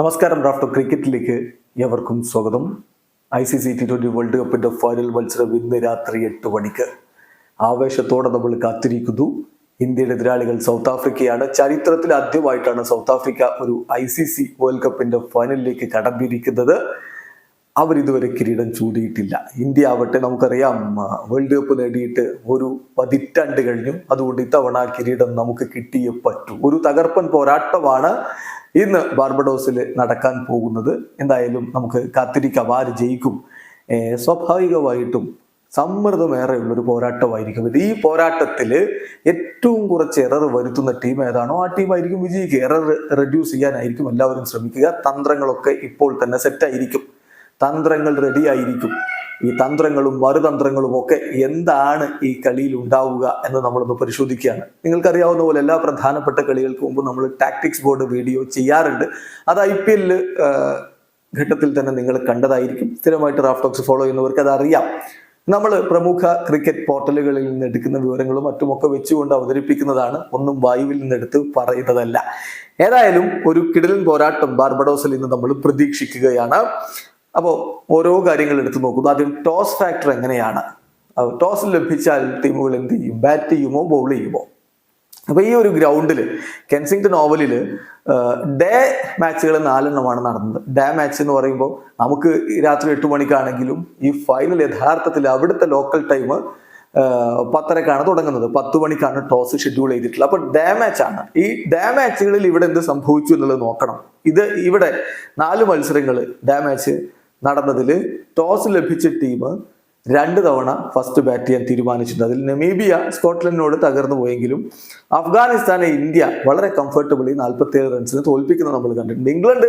നമസ്കാരം റാഫ്റ്റർ ക്രിക്കറ്റിലേക്ക് ഏവർക്കും സ്വാഗതം. I C C T twenty world കപ്പിന്റെ ഫൈനൽ മത്സരം ഇന്ന് രാത്രി എട്ട് മണിക്ക്. ആവേശത്തോടെ നമ്മൾ കാത്തിരിക്കുന്നു. ഇന്ത്യയുടെ എതിരാളികൾ സൗത്ത് ആഫ്രിക്കയാണ് ചരിത്രത്തിൽ ആദ്യമായിട്ടാണ് സൗത്ത് ആഫ്രിക്ക ഒരു ഐ സി സി വേൾഡ് കപ്പിന്റെ ഫൈനലിലേക്ക് കടന്നിരിക്കുന്നത്. അവർ ഇതുവരെ കിരീടം ചൂടിയിട്ടില്ല ഇന്ത്യ ആവട്ടെ നമുക്കറിയാം വേൾഡ് കപ്പ് നേടിയിട്ട് ഒരു പതിറ്റാണ്ട് കഴിഞ്ഞു. അതുകൊണ്ട് ഇത്തവണ കിരീടം നമുക്ക് കിട്ടിയേ പറ്റൂ. ഒരു തകർപ്പൻ പോരാട്ടമാണ് ഇന്ന് ബാർബഡോസിൽ നടക്കാൻ പോകുന്നത്. എന്തായാലും നമുക്ക് കാത്തിരിക്കാം. ആര് ജയിക്കും? സ്വാഭാവികമായിട്ടും സമ്മർദ്ദമേറെയുള്ള ഒരു പോരാട്ടമായിരിക്കും. ഇത് ഈ പോരാട്ടത്തിൽ ഏറ്റവും കുറച്ച് എറർ വരുത്തുന്ന ടീം ഏതാണോ ആ ടീമായിരിക്കും വിജയിക്കുക. എറർ റെഡ്യൂസ് ചെയ്യാനായിരിക്കും എല്ലാവരും ശ്രമിക്കുക. തന്ത്രങ്ങളൊക്കെ ഇപ്പോൾ തന്നെ സെറ്റായിരിക്കും തന്ത്രങ്ങൾ റെഡിയായിരിക്കും ഈ തന്ത്രങ്ങളും മറുതന്ത്രങ്ങളും ഒക്കെ എന്താണ് ഈ കളിയിൽ ഉണ്ടാവുക എന്ന് നമ്മളൊന്ന് പരിശോധിക്കുകയാണ്. നിങ്ങൾക്കറിയാവുന്ന പോലെ എല്ലാ പ്രധാനപ്പെട്ട കളികൾക്ക് മുമ്പ് നമ്മൾ ടാക്ടിക്സ് ബോർഡ് വീഡിയോ ചെയ്യാറുണ്ട്. അത് ഐ പി എല്ലിൽ ഘട്ടത്തിൽ തന്നെ നിങ്ങൾ കണ്ടതായിരിക്കും. സ്ഥിരമായിട്ട് റാഫ്റ്റോക്സ് ഫോളോ ചെയ്യുന്നവർക്ക് അത് അറിയാം. നമ്മൾ പ്രമുഖ ക്രിക്കറ്റ് പോർട്ടലുകളിൽ നിന്ന് എടുക്കുന്ന വിവരങ്ങളും മറ്റുമൊക്കെ വെച്ചുകൊണ്ട് അവതരിപ്പിക്കുന്നതാണ്. ഒന്നും വായുവിൽ നിന്നെടുത്ത് പറയുന്നതല്ല. ഏതായാലും ഒരു കിടലൻ പോരാട്ടം ബാർബഡോസിൽ നിന്ന് നമ്മൾ പ്രതീക്ഷിക്കുകയാണ്. അപ്പോൾ ഓരോ കാര്യങ്ങൾ എടുത്തു നോക്കുന്നു. ആദ്യം ടോസ് ഫാക്ടർ എങ്ങനെയാണ്? ടോസ് ലഭിച്ചാൽ ടീമുകൾ എന്ത് ചെയ്യും? ബാറ്റ് ചെയ്യുമോ ബൗൾ ചെയ്യുമോ? അപ്പൊ ഈ ഒരു ഗ്രൗണ്ടിൽ കെൻസിംഗ്ടൺ ഓവലിൽ ഡേ മാച്ചുകൾ നാലെണ്ണമാണ് നടന്നത്. ഡേ മാച്ച് എന്ന് പറയുമ്പോൾ നമുക്ക് രാത്രി എട്ട് മണിക്കാണെങ്കിലും ഈ ഫൈനൽ യഥാർത്ഥത്തിൽ അവിടുത്തെ ലോക്കൽ ടൈം പത്തരക്കാണ് തുടങ്ങുന്നത്. പത്ത് മണിക്കാണ് ടോസ് ഷെഡ്യൂൾ ചെയ്തിട്ടുള്ളത്. അപ്പൊ ഡേ മാച്ച് ആണ്. ഈ ഡേ മാച്ചുകളിൽ ഇവിടെ എന്ത് സംഭവിച്ചു എന്നുള്ളത് നോക്കണം. ഇത് ഇവിടെ നാല് മത്സരങ്ങൾ ഡേ മാച്ച് നടന്നതിൽ ടോസ് ലഭിച്ച ടീം രണ്ട് തവണ ഫസ്റ്റ് ബാറ്റ് ചെയ്യാൻ തീരുമാനിച്ചിട്ടുണ്ട്. അതിൽ നമീബിയ സ്കോട്ട്ലൻഡിനോട് തകർന്നു പോയെങ്കിലും അഫ്ഗാനിസ്ഥാനെ ഇന്ത്യ വളരെ കംഫർട്ടബിളി നാൽപ്പത്തി ഏഴ് റൺസിന് തോൽപ്പിക്കുന്നത് നമ്മൾ കണ്ടിട്ടുണ്ട്. ഇംഗ്ലണ്ട്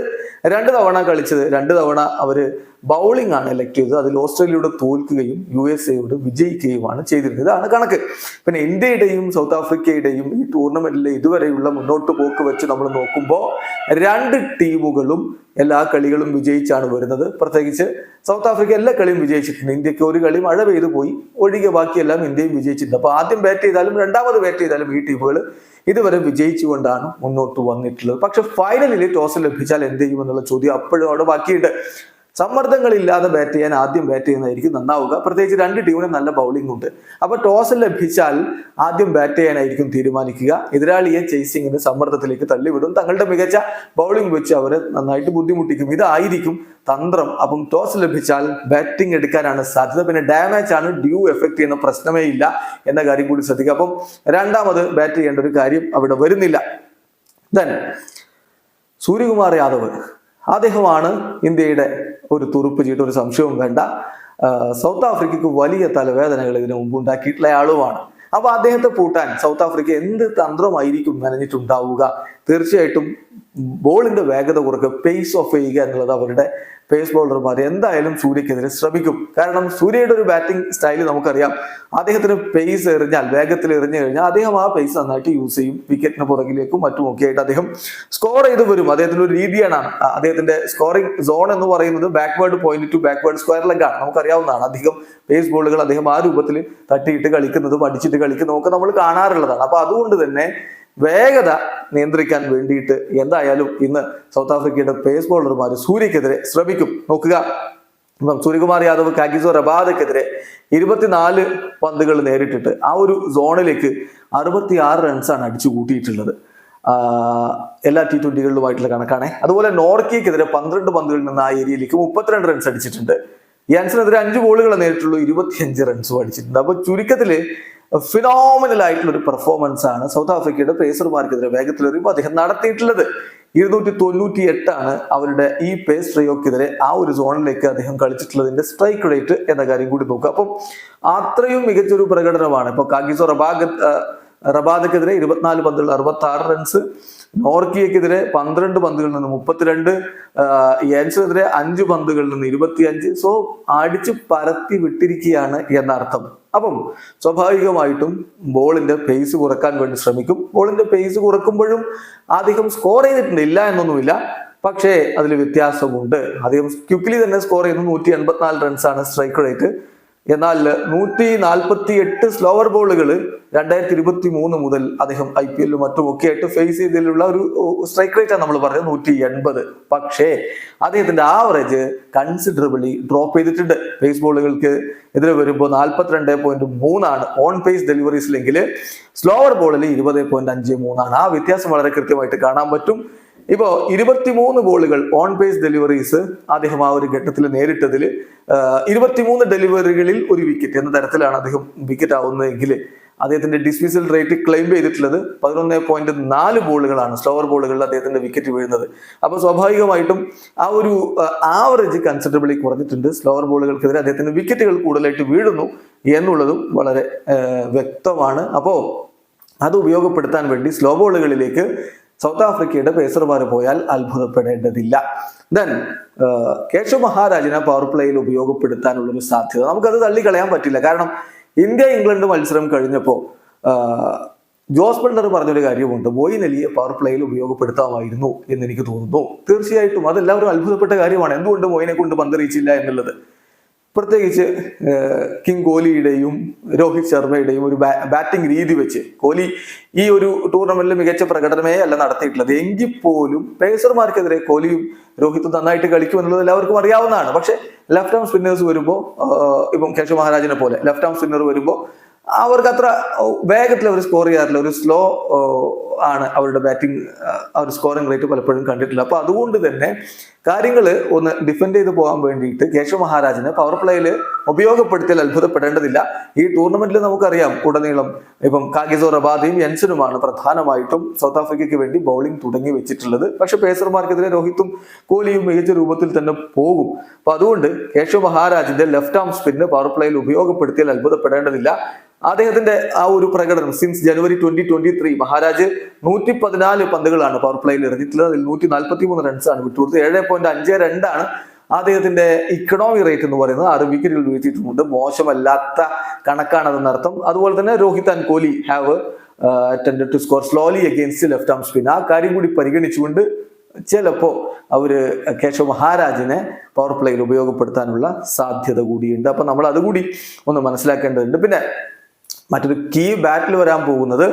രണ്ട് തവണ കളിച്ചത് രണ്ട് തവണ അവർ ബൗളിംഗ് ആണ് എലക്ട് ചെയ്തത്. അതിൽ ഓസ്ട്രേലിയയോട് തോൽക്കുകയും യു എസ് എയോട് വിജയിക്കുകയുമാണ് ചെയ്തിരുന്നത്. ഇതാണ് കണക്ക്. പിന്നെ ഇന്ത്യയുടെയും സൗത്ത് ആഫ്രിക്കയുടെയും ഈ ടൂർണമെന്റിലെ ഇതുവരെയുള്ള മുന്നോട്ട് പോക്ക് വെച്ച് നമ്മൾ നോക്കുമ്പോൾ രണ്ട് ടീമുകളും എല്ലാ കളികളും വിജയിച്ചാണ് വരുന്നത്. പ്രത്യേകിച്ച് സൗത്ത് ആഫ്രിക്ക എല്ലാ കളിയും വിജയിച്ചിട്ടുണ്ട്. ഇന്ത്യയ്ക്ക് ഒരു കളി മഴ പെയ്തു പോയി. ഒഴികെ ബാക്കിയെല്ലാം ഇന്ത്യയും വിജയിച്ചിട്ടുണ്ട്. അപ്പൊ ആദ്യം ബാറ്റ് ചെയ്താലും രണ്ടാമത് ബാറ്റ് ചെയ്താലും ഈ ടീമുകൾ ഇതുവരെ വിജയിച്ചുകൊണ്ടാണ് മുന്നോട്ട് വന്നിട്ടുള്ളത്. പക്ഷെ ഫൈനലിൽ ടോസ് ലഭിച്ചാൽ എന്ത് ചെയ്യുമെന്നുള്ള ചോദ്യം അപ്പോഴും അവിടെ ബാക്കിയുണ്ട്. സമ്മർദ്ദങ്ങളില്ലാതെ ബാറ്റ് ചെയ്യാൻ ആദ്യം ബാറ്റ് ചെയ്യുന്നതായിരിക്കും നന്നാവുക. പ്രത്യേകിച്ച് രണ്ട് ടീമിനും നല്ല ബൗളിംഗ് ഉണ്ട്. അപ്പൊ ടോസ് ലഭിച്ചാൽ ആദ്യം ബാറ്റ് ചെയ്യാനായിരിക്കും തീരുമാനിക്കുക. എതിരാളിയെ ചേസിങ്ങിന് സമ്മർദ്ദത്തിലേക്ക് തള്ളിവിടും. തങ്ങളുടെ മികച്ച ബൗളിംഗ് വെച്ച് അവരെ നന്നായിട്ട് ബുദ്ധിമുട്ടിക്കും. ഇതായിരിക്കും തന്ത്രം. അപ്പം ടോസ് ലഭിച്ചാൽ ബാറ്റിംഗ് എടുക്കാനാണ് സാധ്യത. പിന്നെ ഡാമേജ് ആണ് ഡ്യൂ എഫക്ട് ചെയ്യുന്ന പ്രശ്നമേ ഇല്ല എന്ന കാര്യം കൂടി ശ്രദ്ധിക്കുക. അപ്പം രണ്ടാമത് ബാറ്റ് ചെയ്യേണ്ട ഒരു കാര്യം അവിടെ വരുന്നില്ല. ദൻ സൂര്യകുമാർ യാദവ്. അദ്ദേഹമാണ് ഇന്ത്യയുടെ ഒരു തുറുപ്പ് ചീട്ട് ഒരു സംശയവും വേണ്ട. സൗത്ത് ആഫ്രിക്കയ്ക്ക് വലിയ തലവേദനകൾ ഇതിനു മുമ്പ് ഉണ്ടാക്കിയിട്ടുള്ള ആളുമാണ്. അപ്പൊ അദ്ദേഹത്തെ പൂട്ടാൻ സൗത്ത് ആഫ്രിക്ക എന്ത് തന്ത്രമായിരിക്കും മെനഞ്ഞിട്ടുണ്ടാവുക? തീർച്ചയായിട്ടും ബോളിന്റെ വേഗത കുറക്കുക പേസ് ഓഫ് ചെയ്യുക എന്നുള്ളത് അവരുടെ പേസ് ബോളർമാർ എന്തായാലും സൂര്യക്കെതിരെ ശ്രമിക്കും. കാരണം സൂര്യയുടെ ഒരു ബാറ്റിംഗ് സ്റ്റൈൽ നമുക്കറിയാം. അദ്ദേഹത്തിന് പേസ് എറിഞ്ഞാൽ വേഗത്തിൽ എറിഞ്ഞു കഴിഞ്ഞാൽ അദ്ദേഹം ആ പേസ് നന്നായിട്ട് യൂസ് ചെയ്യും. വിക്കറ്റിന് പുറകിലേക്കും മറ്റുമൊക്കെ ആയിട്ട് അദ്ദേഹം സ്കോർ ചെയ്ത് വരും. അദ്ദേഹത്തിന്റെ ഒരു രീതിയാണ് അദ്ദേഹത്തിന്റെ സ്കോറിംഗ് സോൺ എന്ന് പറയുന്നത് backward point to backward square leg ആണ്. നമുക്കറിയാവുന്നതാണ്. അധികം പേസ് ബോളുകൾ അദ്ദേഹം ആ രൂപത്തിൽ തട്ടിയിട്ട് കളിക്കുന്നതും അടിച്ചിട്ട് കളിക്കുന്നതും ഒക്കെ നമ്മൾ കാണാറുള്ളതാണ്. അപ്പൊ അതുകൊണ്ട് തന്നെ വേഗത നിയന്ത്രിക്കാൻ വേണ്ടിയിട്ട് എന്തായാലും ഇന്ന് സൗത്ത് ആഫ്രിക്കയുടെ പേസ് ബോളർമാർ സൂര്യക്കെതിരെ ശ്രമിക്കും. നോക്കുക. ഇപ്പം സൂര്യകുമാർ യാദവ് കാഗിസോ റബാദക്കെതിരെ ഇരുപത്തിനാല് പന്തുകൾ നേരിട്ടിട്ട് ആ ഒരു സോണിലേക്ക് അറുപത്തി ആറ് റൺസാണ് അടിച്ചു കൂട്ടിയിട്ടുള്ളത്. എല്ലാ ടി ട്വന്റികളിലുമായിട്ടുള്ള കണക്കാണ്. അതുപോലെ നോർക്കിയക്കെതിരെ പന്ത്രണ്ട് പന്തുകളിൽ നിന്ന് ആ ഏരിയയിലേക്ക് മുപ്പത്തിരണ്ട് റൺസ് അടിച്ചിട്ടുണ്ട്. യാൻസിനെതിരെ അഞ്ച് ബോളുകൾ നേരിട്ടുള്ളൂ ഇരുപത്തിയഞ്ച് റൺസും അടിച്ചിട്ടുണ്ട്. അപ്പൊ ചുരുക്കത്തിൽ ഫിനോമിനൽ ആയിട്ടുള്ള ഒരു പെർഫോമൻസ് ആണ്. സൗത്ത് ആഫ്രിക്കയുടെ പേസർമാർക്കെതിരെ വേഗത്തിലെറിയുമ്പോൾ അദ്ദേഹം നടത്തിയിട്ടുള്ളത്. ഇരുന്നൂറ്റി തൊണ്ണൂറ്റി എട്ടാണ് അവരുടെ ഈ പേസ് ട്രയോക്കെതിരെ ആ ഒരു സോണിലേക്ക് അദ്ദേഹം കളിച്ചിട്ടുള്ളതിന്റെ സ്ട്രൈക്ക് റേറ്റ് എന്ന കാര്യം കൂടി നോക്കുക. അപ്പം അത്രയും മികച്ചൊരു പ്രകടനമാണ്. ഇപ്പൊ കാഗിസോ റബാഗ് റബാദക്കെതിരെ ഇരുപത്തിനാല് പന്തുകൾ അറുപത്തി ആറ് റൺസ് നോർക്കിയക്കെതിരെ പന്ത്രണ്ട് പന്തുകളിൽ നിന്ന് മുപ്പത്തിരണ്ട്. യാൻസിനെതിരെ അഞ്ച് പന്തുകളിൽ നിന്ന് ഇരുപത്തിയഞ്ച്. സോ അടിച്ച് പരത്തി വിട്ടിരിക്കുകയാണ് എന്നർത്ഥം. അപ്പം സ്വാഭാവികമായിട്ടും ബോളിന്റെ പേസ് കുറയ്ക്കാൻ വേണ്ടി ശ്രമിക്കും. ബോളിന്റെ പേസ് കുറക്കുമ്പോഴും അധികം സ്കോർ ചെയ്തിട്ടുണ്ട്. ഇല്ല എന്നൊന്നുമില്ല. പക്ഷേ അതിൽ വ്യത്യാസമുണ്ട്. അധികം ക്വിക്ലി തന്നെ സ്കോർ ചെയ്യുന്നത് നൂറ്റി എൺപത്തിനാല് റൺസാണ് സ്ട്രൈക്ക് റേറ്റ് എന്നാൽ നൂറ്റി നാൽപ്പത്തി എട്ട് സ്ലോവർ ബോളുകൾ രണ്ടായിരത്തി ഇരുപത്തി മൂന്ന് മുതൽ അദ്ദേഹം ഐ പി എല്ലും മറ്റും ഒക്കെ ആയിട്ട് ഫേസ് ചെയ്തതിലുള്ള ഒരു സ്ട്രൈക്ക് റേറ്റ് ആണ് നമ്മൾ പറഞ്ഞത് നൂറ്റി എൺപത് പക്ഷേ അദ്ദേഹത്തിന്റെ ആവറേജ് കൺസിഡറബിളി ഡ്രോപ്പ് ചെയ്തിട്ടുണ്ട്. പേസ് ബോളുകൾക്ക് എതിരെ വരുമ്പോൾ നാൽപ്പത്തിരണ്ട് പോയിന്റ് മൂന്നാണ് ഓൺ പേസ് ഡെലിവറീസിലെങ്കിൽ സ്ലോവർ ബോളിൽ ഇരുപത് പോയിന്റ് അഞ്ച് മൂന്നാണ് ആ വ്യത്യാസം വളരെ കൃത്യമായിട്ട് കാണാൻ പറ്റും. ഇപ്പോ ഇരുപത്തിമൂന്ന് ബോളുകൾ ഓൺ പേസ് ഡെലിവറീസ് അദ്ദേഹം ആ ഒരു ഘട്ടത്തിൽ നേരിട്ടതിൽ ഇരുപത്തിമൂന്ന് ഡെലിവറികളിൽ ഒരു വിക്കറ്റ് എന്ന തരത്തിലാണ് അദ്ദേഹം വിക്കറ്റ് ആവുന്നതെങ്കിൽ അദ്ദേഹത്തിന്റെ ഡിസ്മിസൽ റേറ്റ് ക്ലെയിം ചെയ്തിട്ടുള്ളത് പതിനൊന്ന് പോയിന്റ് നാല് ബോളുകളാണ് സ്ലോവർ ബോളുകളിൽ അദ്ദേഹത്തിന്റെ വിക്കറ്റ് വീഴുന്നത്. അപ്പോൾ സ്വാഭാവികമായിട്ടും ആ ഒരു ആവറേജ് കൺസിഡറബിളി കുറഞ്ഞിട്ടുണ്ട്. സ്ലോവർ ബോളുകൾക്കെതിരെ അദ്ദേഹത്തിന്റെ വിക്കറ്റുകൾ കൂടുതലായിട്ട് വീഴുന്നു എന്നുള്ളതും വളരെ വ്യക്തമാണ്. അപ്പോൾ അത് ഉപയോഗപ്പെടുത്താൻ വേണ്ടി സ്ലോ ബോളുകളിലേക്ക് സൗത്ത് ആഫ്രിക്കയുടെ പേസർമാർ പോയാൽ അത്ഭുതപ്പെടേണ്ടതില്ല. ദെൻ കേശവ് മഹാരാജിനെ പവർ പ്ലേയിൽ ഉപയോഗപ്പെടുത്താനുള്ള ഒരു സാധ്യത നമുക്കത് തള്ളിക്കളയാൻ പറ്റില്ല. കാരണം ഇന്ത്യ ഇംഗ്ലണ്ട് മത്സരം കഴിഞ്ഞപ്പോൾ ജോസ് ബിൽഡർ പറഞ്ഞൊരു കാര്യമുണ്ട് ബോയിൻ അലിയെ പവർ പ്ലേയിൽ ഉപയോഗപ്പെടുത്താമായിരുന്നു എന്ന് എനിക്ക് തോന്നുന്നു. തീർച്ചയായിട്ടും അതെല്ലാവരും അത്ഭുതപ്പെട്ട കാര്യമാണ്. എന്തുകൊണ്ട് മോയിനെ കൊണ്ട് പന്തറിയിച്ചില്ല എന്നുള്ളത്? പ്രത്യേകിച്ച് കിങ് കോഹ്ലിയുടെയും രോഹിത് ശർമ്മയുടെയും ഒരു ബാറ്റിംഗ് രീതി വെച്ച് കോഹ്ലി ഈ ഒരു ടൂർണമെന്റിൽ മികച്ച പ്രകടനമേ അല്ല നടത്തിയിട്ടുള്ളത്. എങ്കിൽ പോലും പേസർമാർക്കെതിരെ കോഹ്ലിയും രോഹിത്തും നന്നായിട്ട് കളിക്കുമെന്നുള്ളത് എല്ലാവർക്കും അറിയാവുന്നതാണ്. പക്ഷെ ലെഫ്റ്റ് ആം സ്പിന്നേഴ്സ് വരുമ്പോൾ ഇപ്പം കേശവ് മഹാരാജിനെ പോലെ ലെഫ്റ്റ് ആം സ്പിന്നർ വരുമ്പോൾ അവർക്ക് അത്ര വേഗത്തിൽ അവർ സ്കോർ ചെയ്യാറില്ല. ഒരു സ്ലോ ആണ് അവരുടെ ബാറ്റിംഗ് അവർ സ്കോറിംഗ് റേറ്റ് പലപ്പോഴും കണ്ടിട്ടില്ല. അപ്പൊ അതുകൊണ്ട് തന്നെ കാര്യങ്ങൾ ഒന്ന് ഡിഫെൻഡ് ചെയ്ത് പോകാൻ വേണ്ടിയിട്ട് കേശവ മഹാരാജിന് പവർ പ്ലേയിൽ ഉപയോഗപ്പെടുത്തിയാൽ അത്ഭുതപ്പെടേണ്ടതില്ല. ഈ ടൂർണമെന്റിൽ നമുക്കറിയാം ഉടനീളം ഇപ്പം കാഗിസോ റബാദയും യൻസനുമാണ് പ്രധാനമായിട്ടും സൗത്ത് ആഫ്രിക്കയ്ക്ക് വേണ്ടി ബൗളിംഗ് തുടങ്ങി വെച്ചിട്ടുള്ളത്. പക്ഷെ പേസർമാർക്കെതിരെ രോഹിത്തും കോഹ്ലിയും മികച്ച രൂപത്തിൽ തന്നെ പോകും. അപ്പൊ അതുകൊണ്ട് കേശവ മഹാരാജിന്റെ ലെഫ്റ്റ് ആം സ്പിന്ന് പവർ പ്ലേയിൽ ഉപയോഗപ്പെടുത്തിയാൽ അത്ഭുതപ്പെടേണ്ടതില്ല. അദ്ദേഹത്തിന്റെ ആ ഒരു പ്രകടനം since January twenty twenty three Maharaj നൂറ്റി പതിനാല് പന്തുകളാണ് പവർ പ്ലേയിൽ എറിഞ്ഞിട്ടുള്ളത്. അതിൽ നൂറ്റി നാൽപ്പത്തി മൂന്ന് റൺസാണ് വിട്ടുകൊടുത്തത്. ഏഴ് പോയിന്റ് അഞ്ച് രണ്ടാണ് അദ്ദേഹത്തിന്റെ ഇക്കണോമി റേറ്റ് എന്ന് പറയുന്നത്. ആറ് വിക്കറ്റുകൾ വീഴ്ത്തിയിട്ടുമുണ്ട്. മോശമല്ലാത്ത കണക്കാണതെന്ന് അർത്ഥം അതുപോലെ തന്നെ Rohit and Kohli have attend to score slowly against left arm spin ആ കാര്യം കൂടി പരിഗണിച്ചുകൊണ്ട് ചിലപ്പോ അവർ കേശവ മഹാരാജിനെ പവർ പ്ലേയിൽ ഉപയോഗപ്പെടുത്താനുള്ള സാധ്യത കൂടിയുണ്ട്. അപ്പൊ നമ്മൾ അതുകൂടി ഒന്ന് മനസ്സിലാക്കേണ്ടതുണ്ട്. പിന്നെ മറ്റൊരു കീ ബാറ്റിൽ വരാൻ പോകുന്നത്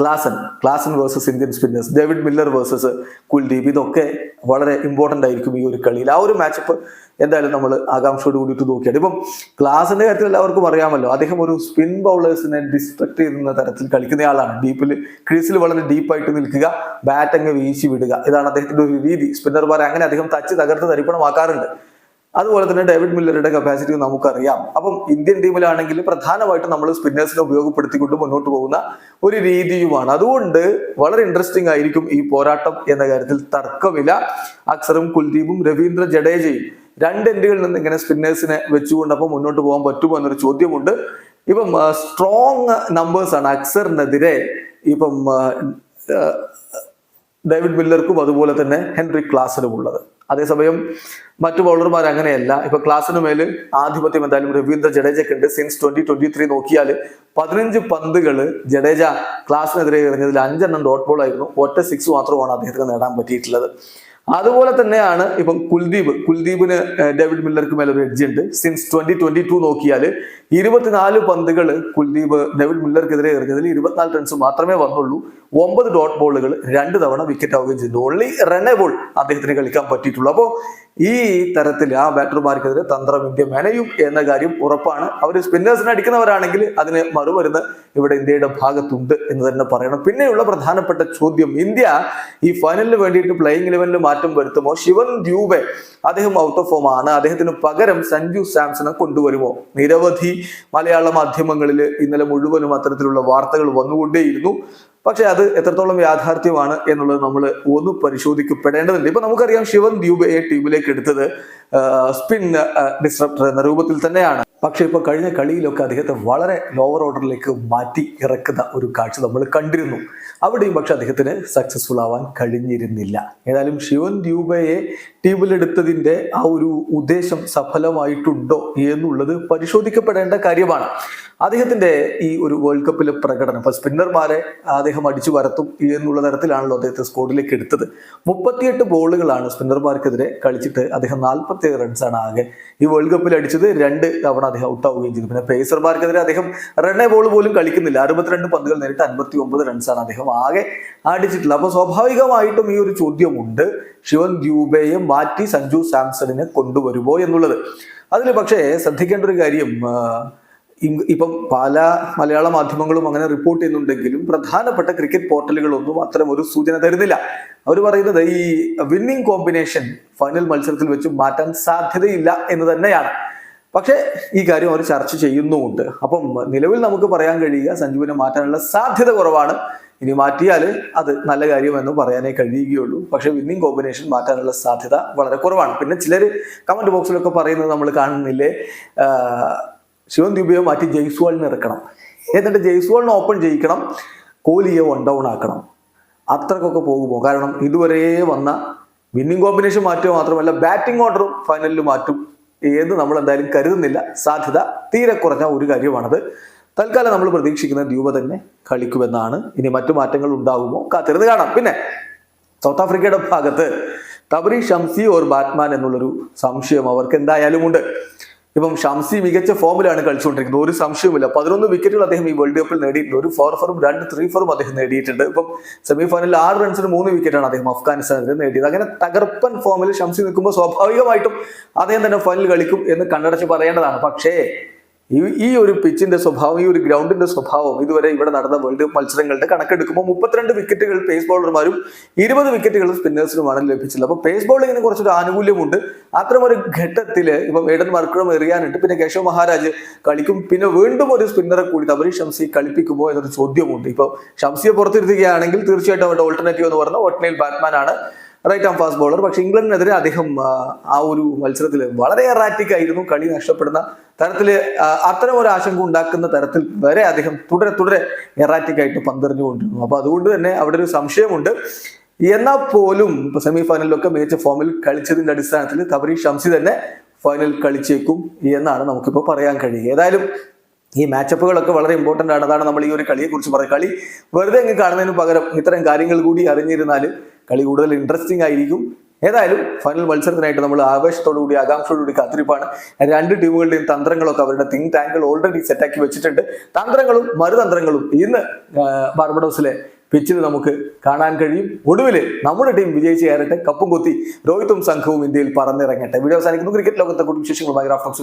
Klaasen Klaasen versus Indian spinners David Miller versus Kuldeep ഇതൊക്കെ വളരെ ഇമ്പോർട്ടന്റ് ആയിരിക്കും ഈ ഒരു കളിയിൽ. ആ ഒരു മാച്ചപ്പ് എന്തായാലും നമ്മൾ ആകാംക്ഷയോട് കൂടിയിട്ട് നോക്കിയാണ് ഇപ്പം ക്ലാസിന്റെ കാര്യത്തിൽ എല്ലാവർക്കും അറിയാമല്ലോ അദ്ദേഹം ഒരു സ്പിൻ ബൗളേഴ്സിനെ ഡിസ്ട്രക്ട് ചെയ്യുന്ന തരത്തിൽ കളിക്കുന്നയാളാണ് ഡീപ്പിൽ ക്രീസിൽ വളരെ ഡീപ്പായിട്ട് നിൽക്കുക ബാറ്റ് അങ്ങ് വീശി വിടുക. ഇതാണ് അദ്ദേഹത്തിന്റെ ഒരു രീതി. സ്പിന്നർമാരെ അങ്ങനെ അദ്ദേഹം തച്ച് തകർത്ത് തരിപ്പണമാക്കാറുണ്ട്. അതുപോലെ തന്നെ ഡേവിഡ് മില്ലറുടെ കപ്പാസിറ്റി നമുക്കറിയാം. അപ്പം ഇന്ത്യൻ ടീമിലാണെങ്കിൽ പ്രധാനമായിട്ടും നമ്മൾ സ്പിന്നേഴ്സിനെ ഉപയോഗപ്പെടുത്തിക്കൊണ്ട് മുന്നോട്ട് പോകുന്ന ഒരു രീതിയുമാണ്. അതുകൊണ്ട് വളരെ ഇൻട്രസ്റ്റിംഗ് ആയിരിക്കും ഈ പോരാട്ടം എന്ന കാര്യത്തിൽ തർക്കമില്ല അക്സറും കുൽദീപും രവീന്ദ്ര ജഡേജയും രണ്ട് എൻഡുകളിൽ നിന്ന് ഇങ്ങനെ സ്പിന്നേഴ്സിനെ വെച്ചുകൊണ്ട് അപ്പം മുന്നോട്ട് പോകാൻ പറ്റുമോ എന്നൊരു ചോദ്യമുണ്ട്. ഇപ്പം സ്ട്രോങ് നമ്പേഴ്സാണ് അക്സറിനെതിരെ ഇപ്പം ഡേവിഡ് മില്ലർക്കും അതുപോലെ തന്നെ ഹെൻറി ക്ലാസിനും ഉള്ളത്. അതേസമയം മറ്റു ബൗളർമാർ അങ്ങനെയല്ല. ഇപ്പൊ ക്ലാസ്സിന് മേൽ ആധിപത്യം എന്തായാലും രവീന്ദ്ര ജഡേജയ്ക്ക് ഉണ്ട്. സിൻസ് ട്വന്റി ട്വന്റി ത്രീ നോക്കിയാൽ പതിനഞ്ച് പന്തുകൾ ജഡേജ ക്ലാസ്സിനെതിരെ എറിഞ്ഞതിൽ അഞ്ചെണ്ണം ഡോട്ട് ബോൾ ആയിരുന്നു. ഒറ്റ സിക്സ് മാത്രമാണ് അദ്ദേഹത്തിന് നേടാൻ പറ്റിയിട്ടുള്ളത്. അതുപോലെ തന്നെയാണ് ഇപ്പം കുൽദീപ്. കുൽദീപിന് ഡേവിഡ് മില്ലർക്ക് മേലെ ഒരു എഡ്ജ് ഉണ്ട്. സിൻസ് ട്വന്റി ട്വന്റി ടു നോക്കിയാൽ ഇരുപത്തിനാല് പന്തുകൾ കുൽദീപ് ഡേവിഡ് മില്ലർക്കെതിരെ എറിഞ്ഞതിൽ ഇരുപത്തിനാല് റൺസ് മാത്രമേ വന്നുള്ളൂ. ഒമ്പത് ഡോട്ട് ബോളുകൾ രണ്ട് തവണ വിക്കറ്റ് ആവുകയും ചെയ്തു. ഓൺലി റണ്ണേ ബോൾ അദ്ദേഹത്തിന് കളിക്കാൻ പറ്റിയിട്ടുള്ളൂ. അപ്പോൾ ഈ തരത്തിൽ ആ ബാറ്റർമാർക്കെതിരെ തന്ത്രം ഇന്ത്യ മെനയും എന്ന കാര്യം ഉറപ്പാണ്. അവർ സ്പിന്നേഴ്സിനെ അടിക്കുന്നവരാണെങ്കിൽ അതിന് മറുമരുന്ന് ഇവിടെ ഇന്ത്യയുടെ ഭാഗത്തുണ്ട് എന്ന് തന്നെ പറയണം. പിന്നെയുള്ള പ്രധാനപ്പെട്ട ചോദ്യം ഇന്ത്യ ഈ ഫൈനലിന് വേണ്ടിയിട്ട് പ്ലേയിങ് ഇലവനിൽ മാറ്റം വരുത്തുമോ? ശിവൻ ദ്യൂബെ അദ്ദേഹം ഔട്ട് ഓഫ് ഫോം ആണ്. അദ്ദേഹത്തിന് പകരം സഞ്ജു സാംസണെ കൊണ്ടുവരുമോ? നിരവധി മലയാള മാധ്യമങ്ങളിൽ ഇന്നലെ മുഴുവനും അത്തരത്തിലുള്ള വാർത്തകൾ വന്നുകൊണ്ടേയിരുന്നു. പക്ഷെ അത് എത്രത്തോളം യാഥാർത്ഥ്യമാണ് എന്നുള്ളത് നമ്മൾ ഒന്ന് പരിശോധിക്കപ്പെടേണ്ടതുണ്ട്. ഇപ്പൊ നമുക്കറിയാം ശിവൻ ദ്യൂബയെ ടീമിലേക്ക് എടുത്തത് സ്പിൻ ഡിസ്ട്രപ്റ്റർ എന്ന രൂപത്തിൽ തന്നെയാണ്. പക്ഷെ ഇപ്പോൾ കഴിഞ്ഞ കളിയിലൊക്കെ അദ്ദേഹത്തെ വളരെ ലോവർ ഓർഡറിലേക്ക് മാറ്റി ഇറക്കുന്ന ഒരു കാഴ്ച നമ്മൾ കണ്ടിരുന്നു. അവിടെയും പക്ഷെ അദ്ദേഹത്തിന് സക്സസ്ഫുൾ ആവാൻ കഴിഞ്ഞിരുന്നില്ല. ഏതായാലും ശിവൻ ദ്യൂബയെ ടീമിലെടുത്തതിന്റെ ആ ഒരു ഉദ്ദേശം സഫലമായിട്ടുണ്ടോ എന്നുള്ളത് പരിശോധിക്കപ്പെടേണ്ട കാര്യമാണ്. അദ്ദേഹത്തിന്റെ ഈ ഒരു വേൾഡ് കപ്പിലെ പ്രകടനം ഇപ്പൊ സ്പിന്നർമാരെ അദ്ദേഹം അടിച്ചു വരത്തും എന്നുള്ള തരത്തിലാണല്ലോ അദ്ദേഹത്തെ സ്കോഡിലേക്ക് എടുത്തത്. മുപ്പത്തിയെട്ട് ബോളുകളാണ് സ്പിന്നർമാർക്കെതിരെ കളിച്ചിട്ട് അദ്ദേഹം നാൽപ്പത്തി റൺസാണ് ആകെ ഈ വേൾഡ് കപ്പിൽ അടിച്ചത് രണ്ട് തവണ അദ്ദേഹം ഔട്ട് ആവുകയും ചെയ്തു. പിന്നെ പേസർമാർക്കെതിരെ അദ്ദേഹം റണ്ണേ ബോൾ പോലും കളിക്കുന്നില്ല. അറുപത്തിരണ്ട് പന്തുകൾ നേരിട്ട് അൻപത്തി ഒമ്പത് റൺസാണ് അദ്ദേഹം ആകെ അടിച്ചിട്ടുള്ളത് അപ്പോൾ സ്വാഭാവികമായിട്ടും ഈ ഒരു ചോദ്യമുണ്ട്. ശിവൻ ദ്യൂബയെ മാറ്റി സഞ്ജു സാംസണിനെ കൊണ്ടുവരുമോ എന്നുള്ളത്. അതിൽ പക്ഷേ ശ്രദ്ധിക്കേണ്ട ഒരു കാര്യം ഇപ്പം പല മലയാള മാധ്യമങ്ങളും അങ്ങനെ റിപ്പോർട്ട് ചെയ്യുന്നുണ്ടെങ്കിലും പ്രധാനപ്പെട്ട ക്രിക്കറ്റ് പോർട്ടലുകളൊന്നും അത്തരം ഒരു സൂചന തരുന്നില്ല. അവർ പറയുന്നത് ഈ വിന്നിംഗ് കോമ്പിനേഷൻ ഫൈനൽ മത്സരത്തിൽ വെച്ച് മാറ്റാൻ സാധ്യതയില്ല എന്ന് തന്നെയാണ്. പക്ഷേ ഈ കാര്യം അവർ ചർച്ച ചെയ്യുന്നുമുണ്ട്. അപ്പം നിലവിൽ നമുക്ക് പറയാൻ കഴിയുക സഞ്ജുവിനെ മാറ്റാനുള്ള സാധ്യത കുറവാണ്. ഇനി മാറ്റിയാൽ അത് നല്ല കാര്യമെന്ന് പറയാനേ കഴിയുകയുള്ളൂ. പക്ഷേ വിന്നിംഗ് കോമ്പിനേഷൻ മാറ്റാനുള്ള സാധ്യത വളരെ കുറവാണ്. പിന്നെ ചിലർ കമന്റ് ബോക്സിലൊക്കെ പറയുന്നത് നമ്മൾ കാണുന്നില്ലേ? ശിവൻ ദുബിയെ മാറ്റി ജയ്സ്വാളിനെ ഇറക്കണം. എന്നിട്ട് ജയ്സ്വാളിനെ ഓപ്പൺ ചെയ്യിക്കണം കോഹ്ലിയെ വൺ ഡൗൺ ആക്കണം. അത്രക്കൊക്കെ പോകുമോ? കാരണം ഇതുവരെ വന്ന വിന്നിംഗ് കോമ്പിനേഷൻ മാറ്റുക മാത്രമല്ല ബാറ്റിംഗ് ഓർഡറും ഫൈനലിൽ മാറ്റും. എന്ന് നമ്മൾ എന്തായാലും കരുതുന്നില്ല. സാധ്യത തീരെ കുറഞ്ഞ ഒരു കാര്യമാണത്. തൽക്കാലം നമ്മൾ പ്രതീക്ഷിക്കുന്ന ദ്വീപ തന്നെ കളിക്കുമെന്നാണ്. ഇനി മറ്റു മാറ്റങ്ങൾ ഉണ്ടാകുമോ കാത്തിരുന്ന് കാണാം. പിന്നെ സൗത്ത് ആഫ്രിക്കയുടെ ഭാഗത്ത് തബറി ഷംസി ഓർ ബാറ്റ്മാൻ എന്നുള്ളൊരു സംശയം അവർക്ക് എന്തായാലും ഉണ്ട് ഇപ്പം ഷംസി മികച്ച ഫോമിലാണ് കളിച്ചുകൊണ്ടിരിക്കുന്നത്. ഒരു സംശയവുമില്ല. പതിനൊന്ന് വിക്കറ്റുകൾ അദ്ദേഹം ഈ വേൾഡ് കപ്പിൽ നേടിയിട്ടുണ്ട്. ഒരു ഫോർ ഫോറും രണ്ട് ത്രീ ഫോറും അദ്ദേഹം നേടിയിട്ടുണ്ട്. ഇപ്പം സെമി ഫൈനലിൽ ആറ് റൺസിന് മൂന്ന് വിക്കറ്റാണ് അദ്ദേഹം അഫ്ഗാനിസ്ഥാനെതിരെ നേടിയത്. അങ്ങനെ തകർപ്പൻ ഫോമിൽ ഷംസി നിൽക്കുമ്പോൾ സ്വാഭാവികമായിട്ടും അദ്ദേഹം തന്നെ ഫൈനൽ കളിക്കും എന്ന് കണ്ണടച്ച് പറയേണ്ടതാണ്. പക്ഷേ ഈ ഈ ഒരു പിച്ചിന്റെ സ്വഭാവം ഈ ഒരു ഗ്രൗണ്ടിന്റെ സ്വഭാവം ഇതുവരെ ഇവിടെ നടന്ന വേൾഡ് കപ്പ് മത്സരങ്ങളുടെ കണക്കെടുക്കുമ്പോൾ മുപ്പത്തിരണ്ട് വിക്കറ്റുകൾ പേസ് ബൗളർമാരും ഇരുപത് വിക്കറ്റുകൾ സ്പിന്നേഴ്സിനുമാണ് ലഭിച്ചത്. അപ്പോൾ പേസ് ബൗളിങ്ങിന് കുറച്ചൊരു ആനുകൂല്യമുണ്ട്. അത്തരമൊരു ഘട്ടത്തിൽ ഇപ്പം ഏഡൻ മർക്കറും എറിയാനുണ്ട്. പിന്നെ കേശവ് മഹാരാജ് കളിക്കും. പിന്നെ വീണ്ടും ഒരു സ്പിന്നറെ കൂടി തബരി ഷംസി കളിപ്പിക്കുമ്പോൾ എന്നൊരു ചോദ്യമുണ്ട്. ഇപ്പോൾ ഷംസിയെ പുറത്തിരുത്തുകയാണെങ്കിൽ തീർച്ചയായിട്ടും അവരുടെ ഓൾട്ടർനേറ്റീവ് എന്ന് പറഞ്ഞാൽ ഒട്ട്നെയിൽ ബാറ്റ്മാൻ ആണ്. റൈറ്റ് ആം ഫാസ്റ്റ് ബോളർ പക്ഷെ ഇംഗ്ലണ്ടിനെതിരെ അദ്ദേഹം ആ ഒരു മത്സരത്തിൽ വളരെ എറാറ്റിക് ആയിരുന്നു. കളി നഷ്ടപ്പെടുന്ന തരത്തിൽ അത്തരം ഒരു ആശങ്ക ഉണ്ടാക്കുന്ന തരത്തിൽ വരെ അദ്ദേഹം തുടരെ തുടരെ എറാറ്റിക് ആയിട്ട് പന്തെറിഞ്ഞുകൊണ്ടിരുന്നു. അപ്പൊ അതുകൊണ്ട് തന്നെ അവിടെ ഒരു സംശയമുണ്ട്. എന്നാൽ പോലും സെമി ഫൈനലിലൊക്കെ മികച്ച ഫോമിൽ കളിച്ചതിന്റെ അടിസ്ഥാനത്തിൽ തബരി ഷംസി തന്നെ ഫൈനൽ കളിച്ചേക്കും എന്നാണ് നമുക്കിപ്പോൾ പറയാൻ കഴിയുക. ഏതായാലും ഈ മാച്ചപ്പുകളൊക്കെ വളരെ ഇമ്പോർട്ടന്റ് ആണ്. അതാണ് നമ്മൾ ഈ ഒരു കളിയെ കുറിച്ച് പറയുക. കളി വെറുതെ അങ്ങ് കാണുന്നതിന് പകരം ഇത്തരം കാര്യങ്ങൾ കൂടി അറിഞ്ഞിരുന്നാൽ കളി കൂടുതൽ ഇൻട്രസ്റ്റിംഗ് ആയിരിക്കും. ഏതായാലും ഫൈനൽ മത്സരത്തിനായിട്ട് നമ്മൾ ആവേശത്തോടു കൂടി ആകാംക്ഷയോടു കൂടി കാത്തിരിപ്പാണ്. രണ്ട് ടീമുകളുടെയും തന്ത്രങ്ങളൊക്കെ അവരുടെ തിങ് ടാങ്കുകൾ ഓൾറെഡി സെറ്റാക്കി വെച്ചിട്ടുണ്ട്. തന്ത്രങ്ങളും മറുതന്ത്രങ്ങളും ഇന്ന് ബാർബഡോസിലെ പിച്ചിൽ നമുക്ക് കാണാൻ കഴിയും. ഒടുവിൽ നമ്മുടെ ടീം വിജയിച്ച് കയറട്ടെ. കപ്പും കൊത്തി രോഹിത്തും സംഘവും ഇന്ത്യയിൽ പറന്നിറങ്ങട്ടെ. വീഡിയോ അവസാനിക്കുന്നു. ക്രിക്കറ്റ് ലോകത്തെ കുടുംബ വിശേഷങ്ങളുമായി റാഫ്റ്റോക്സ്